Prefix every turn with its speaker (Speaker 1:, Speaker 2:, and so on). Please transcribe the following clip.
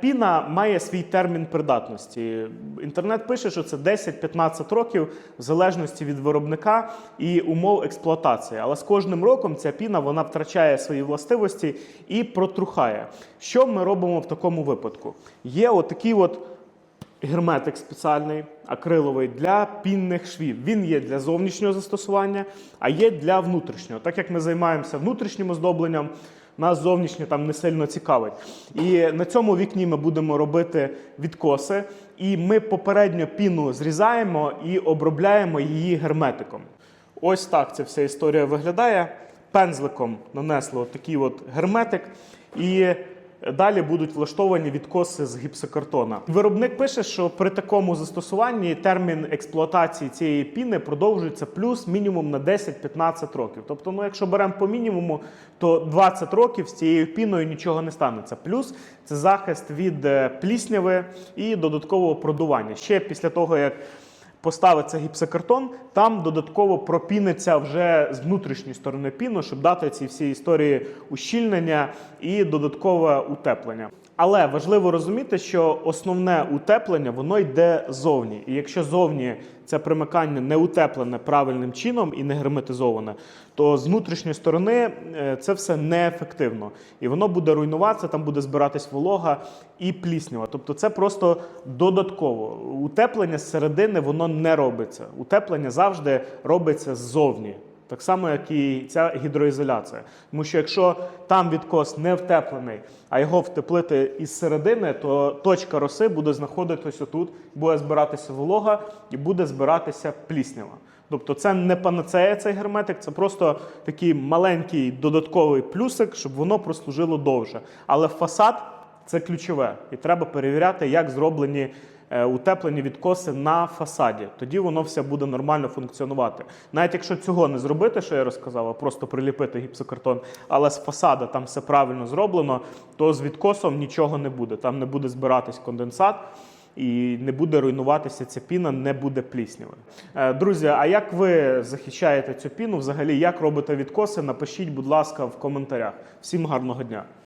Speaker 1: піна має свій термін придатності. Інтернет пише, що це 10-15 років в залежності від виробника і умов експлуатації. Але з кожним роком ця піна вона втрачає свої властивості і протрухає. Що ми робимо в такому випадку? Є отакий от герметик спеціальний акриловий для пінних швів. Він є для зовнішнього застосування, а є для внутрішнього. Так як ми займаємося внутрішнім оздобленням, нас зовнішньо там не сильно цікавить. І на цьому вікні ми будемо робити відкоси, і ми попередньо піну зрізаємо і обробляємо її герметиком. Ось так ця вся історія виглядає. Пензликом нанесли такий от герметик. І Далі будуть влаштовані відкоси з гіпсокартона. Виробник пише, що при такому застосуванні термін експлуатації цієї піни продовжується плюс мінімум на 10-15 років. Тобто, ну якщо беремо по мінімуму, то 20 років з цією піною нічого не станеться. Плюс це захист від е, плісняви і додаткового продування. Ще після того, як поставиться гіпсокартон, там додатково пропіниться вже з внутрішньої сторони піну, щоб дати цій всій історії ущільнення і додаткове утеплення. Але важливо розуміти, що основне утеплення воно йде ззовні. І якщо зовні це примикання не утеплене правильним чином і не герметизоване, то з внутрішньої сторони е, це все неефективно. І воно буде руйнуватися, там буде збиратись волога і пліснява. Тобто це просто додатково. Утеплення з середини воно не робиться. Утеплення завжди робиться ззовні. Так само, як і ця гідроізоляція. Тому що якщо там відкос не втеплений, а його втеплити із середини, то точка роси буде знаходитися тут, буде збиратися волога і буде збиратися пліснява. Тобто це не панацея цей герметик, це просто такий маленький додатковий плюсик, щоб воно прослужило довше. Але фасад це ключове, і треба перевіряти, як зроблені утеплені відкоси на фасаді. Тоді воно все буде нормально функціонувати. Навіть якщо цього не зробити, що я розказав, а просто приліпити гіпсокартон, але з фасада там все правильно зроблено, то з відкосом нічого не буде. Там не буде збиратись конденсат. І не буде руйнуватися ця піна, не буде пліснявою. Е, Друзі, а як ви захищаєте цю піну? Взагалі, як робите відкоси? Напишіть, будь ласка, в коментарях. Всім гарного дня!